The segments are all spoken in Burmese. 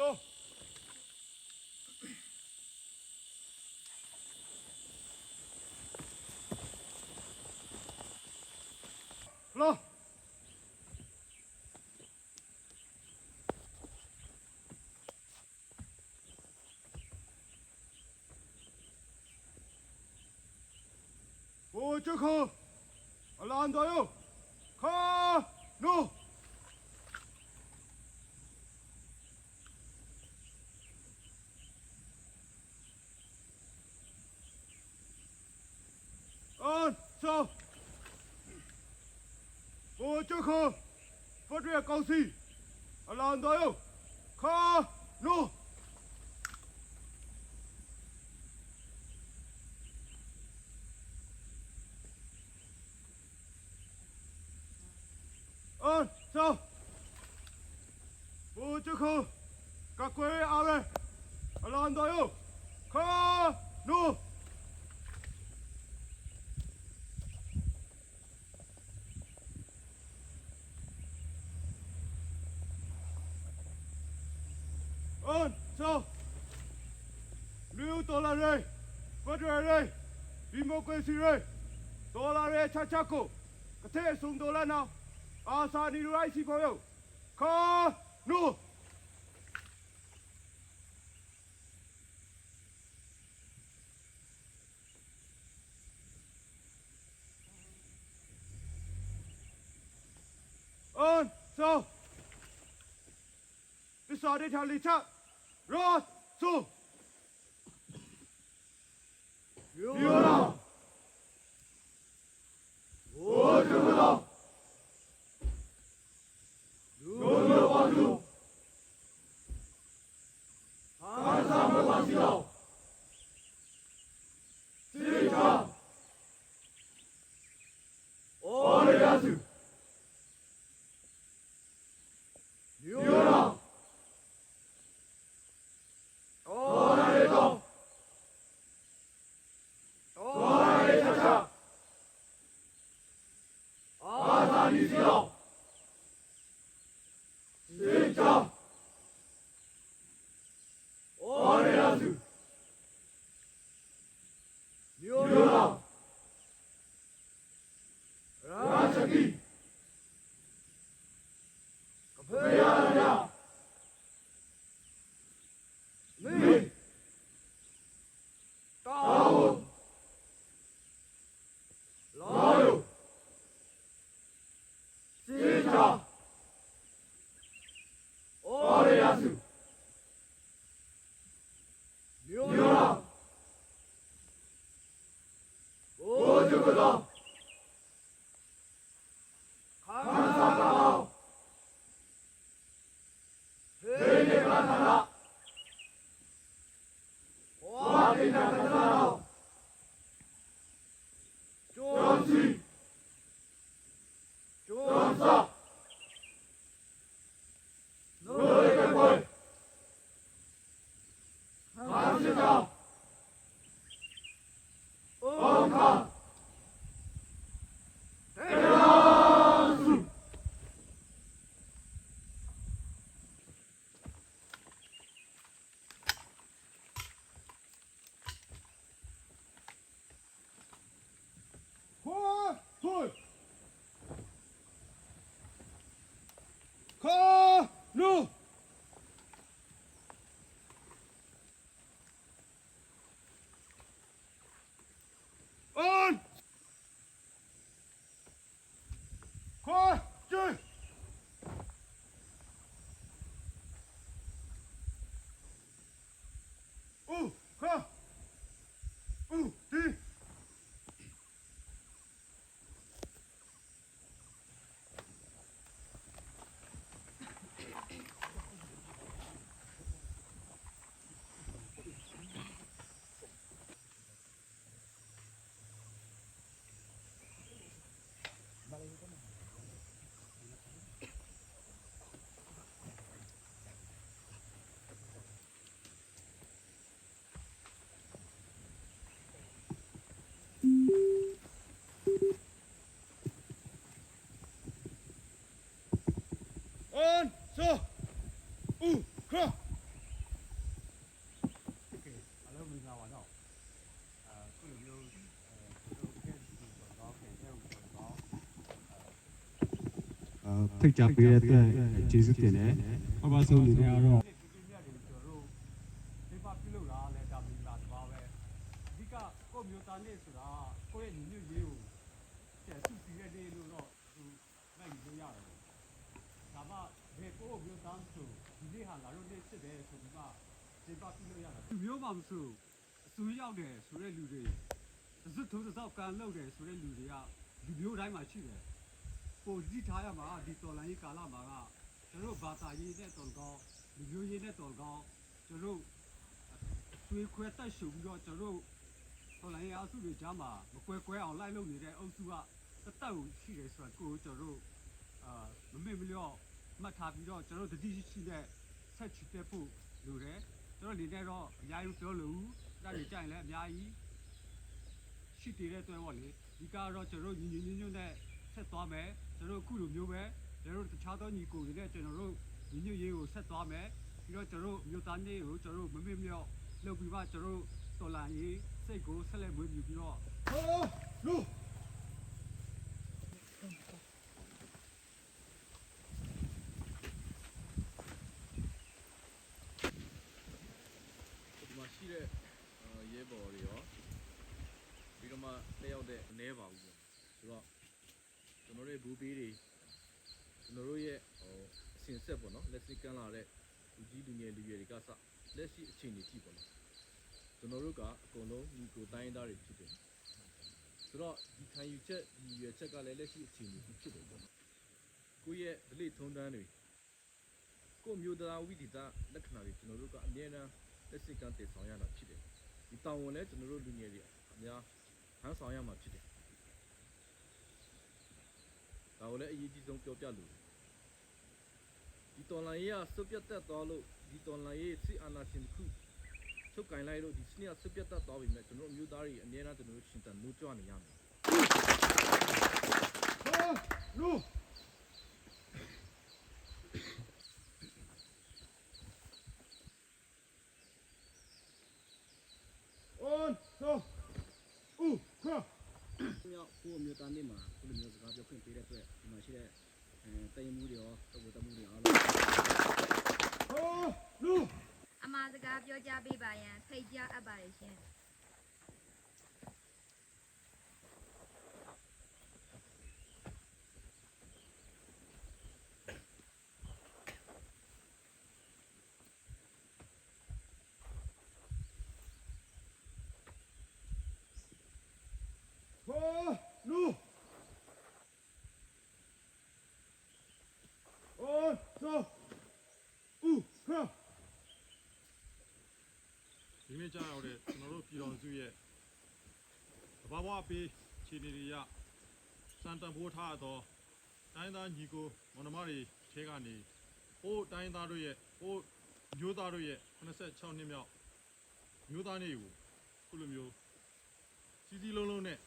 됐어. 불러. 오쩌커 올라간다요. 가. 노. khô. Phát triển cầu xì ở lần tới không? Khó nô ơn, sao? Bố chứ khó các quê ao đây. Ở lần tới không? Khó nô Vâng, on sao lưu tô la rê vất rê rê democracy rê tô la rê cha cha cô có thể xuống tô la nào? À sa ni rai si bao có nu on sao 你少点条理查。六纵，六纵，五军步道，六军防堵，三三八防道。Capitão! four, ဆိုဦးခောအလုံးမင်းသာပါတော့အခုလိုမျိုးအဲထိတ်ကြပေးတဲ့အတွက်ကျေးဇူးတင်တယ်။အပါဆုံးအနေနဲ့ကတော့ ဘယ်ကိုယ့်မျိုးသားဆိုဒီနေ့ဟာငါတို့နေ့ဖြစ်တယ်ဆိုပြီးမှဒီပါပြုလုပ်ရတာလူမျိုးမှမဆိုအစိုးရောက်တယ်ဆိုတဲ့လူတွေသစ်ထိုးသောကန်လုပ်တယ်ဆိုတဲ့လူတွေကလူမျိုးတိုင်းမှာရှိတယ်ပိုကြည့်ထားရမှာဒီတော်လိုင်းရေးကာလမှာကကျွန်တော်တို့ဘာသာရေးနဲ့တော်ကောင်းလူမျိုးရေးနဲ့တော်ကောင်းကျွန်တော်တို့သွေးခွဲတက်ရှုပ်ပြီးတော့ကျွန်တော်တို့တော်လိုင်းရေးအစုတွေကြားမှာမကွဲကွဲအောင်လိုက်လုပ်နေတဲ့အုပ်စုကတတ်တက်ကိုရှိတယ်ဆိုတာကိုကျွန်တော်တို့အာမမေ့မလျော့ မှတ်ထားပြီးတော့ကျွန်တော်တို့တတိရှိတဲ့ဆက်ချစ်တဲ့ဖို့လိုတယ်ကျွန်တော်နေနဲ့တော့အများကြီးပြောလို့ဒါတွေကြိုင်လည်းအများကြီးရှိတည်တဲ့အတွက်ပေါ့လေဒီကတော့ကျွန်တော်တို့ညီညီညွတ်ညွတ်နဲ့ဆက်သွားမယ်ကျွန်တော်တို့အခုလိုမျိုးပဲကျွန်တော်တို့တခြားသောညီကိုတွေနဲ့ကျွန်တော်တို့ညီညွတ်ရေးကိုဆက်သွားမယ်ပြီးတော့ကျွန်တော်တို့မြို့သားနေ့ကိုကျွန်တော်တို့မမေ့မြော့လုပ်ပြီးမှကျွန်တော်တို့တော်လန်ရေးစိတ်ကိုဆက်လက်မွေးမြူပြီးတော့ဟောလူ ဒီမှာရှိတဲ့အာရဲဘော်တွေရောပြီးတော့မှလက်ရောက်တဲ့အနှဲပါဘူးပေါ့ဆိုတော့ ကျွန်တော်တို့ရဲ့ဘူပီးတွေကျွန်တော်တို့ရဲ့ဟိုအစင်ဆက်ပေါ့နော်လက်စစ်ကန်လာတဲ့လူကြီးလူငယ်လူရွယ်တွေကစလက်ရှိအခြေအနေကြည့်ပေါ့နော်ကျွန်တော်တို့ကအကုန်လုံးညီကိုတိုင်းသားတွေဖြစ်တယ်ဆိုတော့ဒီခံယူချက်ဒီရွယ်ချက်ကလည်းလက်ရှိအခြေအနေကြီးဖြစ်တယ်ပေါ့နော်ကိုယ့်ရဲ့ဒလိထုံးတန်းတွေကိုယ့်မျိုးသားဝိသီတာလက္ခဏာတွေကျွန်တော်တို့ကအမြဲတမ်းလက်စစ်ကမ်းတည်ဆောင်ရတာဖြစ်တယ်ဒီတောင်ဝင်လဲကျွန်တော်တို့လူငယ်တွေအများဟန်းဆောင်ရမှာဖြစ်တယ်ဒါ ကိုလည်းအရေးကြီးဆုံးပြောပြလို့ဒီတော်လိုင်းရေးကစွတ်ပြတ်တက်သွားလို့ဒီတော်လိုင်းရေးစစ်အာဏာရှင်တစ်ခုချုပ်ကင်လိုက်လို့ဒီစနစ်ကစွတ်ပြတ်တက်သွားပြီမဲ့ကျွန်တော်တို့မျိုးသားတွေအများအားကျွန်တော်တို့ရှင်တန်နိုးကြွနေရမယ်ဟောလူအွန်ဆိုဦးခါမြော က်ကိုမျိုးသားနေမှာကိုလိုမျိုးစကားပြောခွင့်ပေးတဲ့အတွက်ဒီမှာရှိတဲ့အဲတိုင်မှုတွေရောတဘူတမှုတွေအားလုံးဟောလူအမှားစကားပြောကြပေးပါရန်ဖိတ်ကြားအပ်ပါတယ်ရှင် ဟောလူအွန်ဆိုဦးခါ ဒီနေ့ကြာရောက်တဲ့ကျွန်တော်တို့ပြည်တော်စုရဲ့တဘာ ဝပေးခြေနေတွေရစံတန်ဖိုးထားသောတိုင်းသားညီကိုမောင်နှမတွေထဲကနေဟိုးတိုင်းသားတို့ရဲ့ဟိုးမျိုးသားတို့ရဲ့86နှစ်မြောက်မျိုးသားနေ့ကိုခုလိုမျိုးစီစီလုံးလုံးနဲ့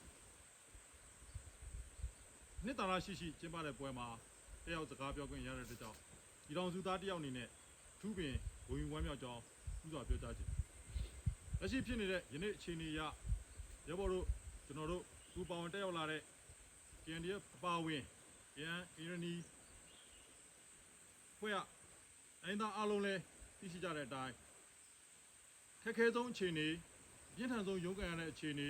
နှစ်သာရရှိရှိကျင်းပတဲ့ပွဲမှာတယောက်စကားပြောခွင့်ရတဲ့အတွက်ကြောင့်ဒီတော်စုသားတယောက်အနေနဲ့ထူးပင်ဝင်းဝမ်းမြောက်ကြောင်းဥစွာပြောကြားချင်လက်ရှိဖြစ်နေတဲ့ယနေ့အခြေအနေအရရဘော်တို့ ကျွန်တော်တို့ပူပေါင်းတက်ရောက်လာတဲ့ KNDF အပါအဝင် KN အင်ရနီဖွဲ့ရတိုင်းသားအားလုံးလည်းသိရှိကြတဲ့အတိုင်းခက်ခဲဆုံးအခြေအနေပြင်းထန်ဆုံးရုန်းကန်ရတဲ့အခြေအနေ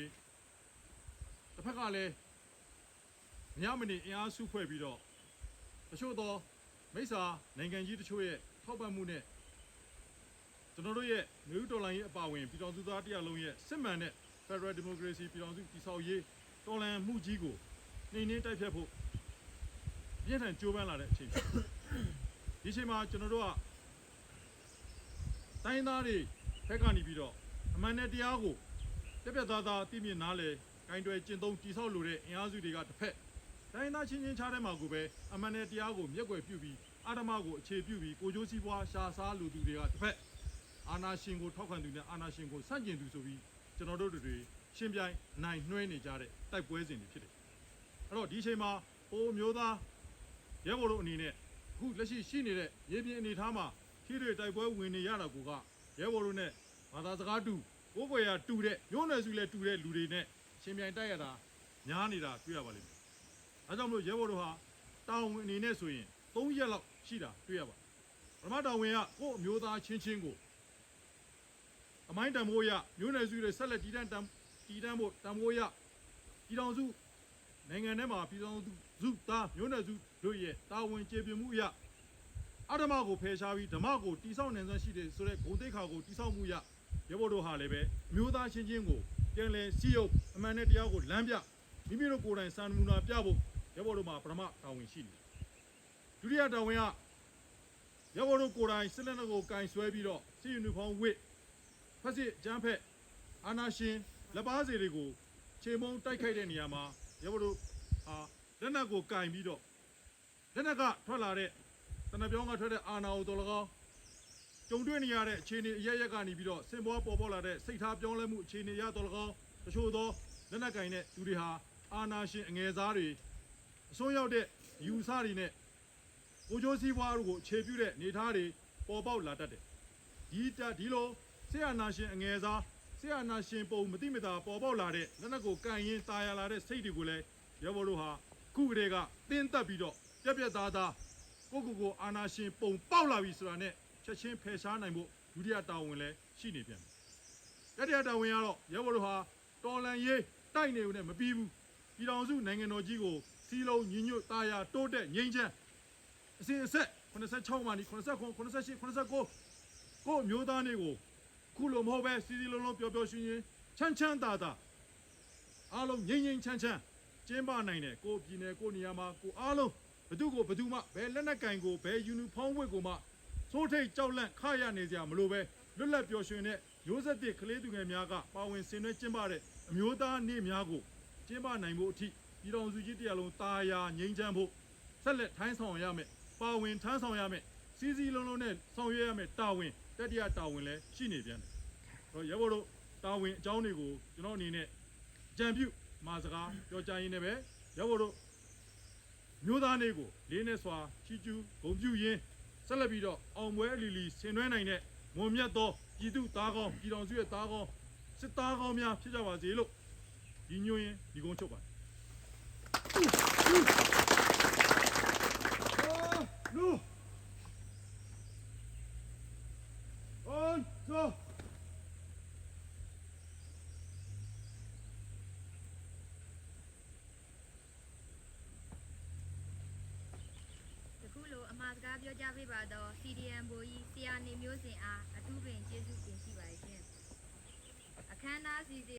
တစ်ဖက်ကလည်းမရမနေအင်အားစုဖွဲ့ပြီးတော့တချို့သောမိစ္ဆာနိုင်ငံကြီးတချို့ရဲ့ထောက်ပံ့မှုနဲ့ကျွန်တော်တို့ရဲ့မြို့တော်လိုင်းရေးအပါအဝင်ပြည်တော်စုသားတရားလုံးရဲ့စစ်မှန်တဲ့ Federal Democracy ပြည်တော်စုတည်ဆောက်ရေးတော်လှန်မှုကြီးကိုနှိမ်နှင်းတိုက်ဖြတ်ဖို့ပြင်းထန်ကြိုးပမ်းလာတဲ့အချိန်ဖြစ်တယ်ဒီအချိန်မှာကျွန်တော်တို့ကတိုင်းသားတွေဘက်ကနေပြီးတော့အမှန်နဲ့တရားကိုပြက်ပြက်သားသားသိမြင်နားလေဂိုင်းတွယ်ကျင့်သုံးတည်ဆောက်လိုတဲ့အင်အားစုတွေကတစ်ဖက်တိုင်းသားချင်းချင်းခြားတဲ့မှာကိုပဲအမှန်နဲ့တရားကိုမျက်ကွယ်ပြုပြီးအာဓမ္မကိုအခြေပြုပြီးကိုကြိုးစည်းပွားရှာစားလူသူတွေကတစ်ဖက်အာနာရှင်ကိုထောက်ခံသူနဲ့အာနာရှင်ကိုဆန့်ကျင်သူဆိုပြီး ကျွန်တော်တို့တွေရှင်းပြိုင်နိုင်နှွှဲနေကြတဲ့တိုက်ပွဲစဉ်တွေဖြစ်တယ်။အဲ့တော့ဒီအချိန်မှာဟိုမျိုးသားရဲဘော်တို့အနေနဲ့အခုလက်ရှိရှိနေတဲ့ရေပြင်အနေအထားမှာထိတွေတိုက်ပွဲဝင်နေရတာကိုကရဲဘော်တို့နဲ့ဘာသာစကားတူဘိုးဘွယ်ရတူတဲ့မျိုးနွယ်စုလည်းတူတဲ့လူတွေနဲ့ရှင်းပြိုင်တိုက်ရတာညားနေတာတွေ့ရပါလိမ့်မယ်။အဲကြောင့်မလို့ရဲဘော်တို့ဟာတာဝန်အနေနဲ့ဆိုရင်3ရက်လောက်ရှိတာတွေ့ရပါတယ်ပထမတာဝန်ကကိုယ့်အမျိုးသားချင်းချင်းကို အမိုင်းတံမိုးရမျိုးနယ်စုတွေဆက်လက်တည်တံ့တံတည်တံ့ဖို့တံမိုးရပြည်တော်စုနိုင်ငံထဲမှာပြည်တော်စုစုသားမျိုးနယ်စုတို့ရဲ့တာဝန်ကျေပြမှုအရအဓမ္မကိုဖယ်ရှားပြီးဓမ္မကိုတိဆောက်နိုင်စွမ်းရှိတယ်ဆိုတဲ့ဂုဏ်သိက္ခာကိုတိဆောက်မှုရရဖို့တို့ဟာလည်းပဲအမျိုးသားချင်းချင်းကိုပြန်လည်စီယုပ်အမှန်နဲ့တရားကိုလမ်းပြမိမိတို့ကိုယ်တိုင်စာနမူနာပြဖို့ရဖို့တို့မှာပထမတာဝန်ရှိနေတယ်ဒုတိယတာဝန်ကရဘော်တို့ကိုယ်တိုင်စစ်လက်နက်ကိုကင်ဆွဲပြီးတော့စီယူနီဖောင်းဝစ် ဖက်စစ်ကျန်းဖက်အာနာရှင်လက်ပါစီတွေကိုခြေမုံတိုက်ခိုက်တဲ့နေရာမှာရဘော်တို့ဟာလက်နက်ကိုကင်ပြီးတော့လက်နက်ကထွက်လာတဲ့တနပြောင်းကထွက်တဲ့အာနာကိုတော်လကောင်းကြုံတွေ့နေရတဲ့အခြေအနေအရရက်ကနေပြီးတော့စင်ပေါ်ပေါ်ပေါ်လာတဲ့စိတ်ထားပြောင်းလဲမှုအခြေအနေရတော်လကောင်းတချို့သောလက်နက်ကင်တဲ့သူတွေဟာအာနာရှင်အငယ်စားတွေအစိုးရောက်တဲ့ယူဆတွေနဲ့ကိုကျိုးစည်းပွားတို့ကိုအခြေပြုတဲ့နေသားတွေပေါ်ပေါက်လာတတ်တယ်။ဒီတဒီလို ဆရာနာရှင်အငယ်စားဆရာနာရှင်ပုံမတိမတာပေါ်ပေါက်လာတဲ့လက်နက်ကိုကန်ရင်ตายရလာတဲ့စိတ်တွေကိုလည်းရဘော်တို့ဟာခုကလေးကတင်းတက်ပြီးတော့ပြက်ပြက်သားသားကိုကိုကိုအာနာရှင်ပုံပေါက်လာပြီဆိုတာနဲ့ချက်ချင်းဖယ်ရှားနိုင်ဖို့ဒုတိယတာဝန်လည်းရှိနေပြန်တယ်။တတိယတာဝန်ကတော့ရဘော်တို့ဟာတော်လန်ရေးတိုက်နေုံနဲ့မပြီးဘူး။ပြည်တော်စုနိုင်ငံတော်ကြီးကိုစီလုံးညီညွတ်သားရတိုးတက်ငြိမ်းချမ်း အစဉ်အဆက်86မှာဒီ89 88 89ကိုအမျိုးသားနေကို ခုလိုမဟုတ်ပဲစီစီလုံးလုံးပျော်ပျော်ရွှင်ရွှင်ချမ်းချမ်းသာသာအားလုံးငြိမ်ငြိမ်ချမ်းချမ်းကျင်းပနိုင်တယ်ကိုပြည်နယ်ကိုနေရာမှာကိုအားလုံးဘသူကိုဘသူမှဘယ်လက်နက်ကင်ကိုဘယ်ယူနီဖောင်းဝတ်ကိုမှစိုးထိတ်ကြောက်လန့်ခရနေကြမလို့ပဲလွတ်လပ်ပျော်ရွှင်တဲ့မျိုးဆက်တစ်ကလေးသူငယ်များကပါဝင်ဆင်နွှဲကျင်းပတဲ့အမျိုးသားနေ့များကိုကျင်းပနိုင်ဖို့အထိပြည်တော်စုကြီးတရားလုံးတာယာငြိမ်းချမ်းဖို့ဆက်လက်ထိုင်းဆောင်ရမယ်ပါဝင်ထမ်းဆောင်ရမယ် စီစီလုံးလုံးနဲ့ဆောင်ရွက်ရမယ်တာဝန်တတိယတာဝန်လည်းရှိနေပြန်တယ်။တော့ရဘော်တို့တာဝန်အကြောင်းတွေကိုကျွန်တော်အနေနဲ့ကြံပြုမာစကားပြောကြရင်းနဲ့ပဲရဘော်တို့မျိုးသားလေးကိုလေးနဲ့စွာချီကျူးဂုံပြုရင်းဆက်လက်ပြီးတော့အောင်ပွဲအလီလီဆင်နွှဲနိုင်တဲ့မွန်မြတ်သောပြည်သူသားကောင်းပြည်တော်စုရဲ့သားကောင်းစစ်သားကောင်းများဖြစ်ကြပါစေလို့ဒီညွှန်းရင်ဒီကုန်းချုပ်ပါတယ် Ah, nu! On, så! တခုလိုအ မှားစကားပြောကြပေးပါတော့ CDM ဘိုးကြီးဆရာနေမျိုးစင်အားအထူးပင်ကျေးဇူးတင်ရှိပါတယ်ရှင်အခမ်းအနားစီစဉ်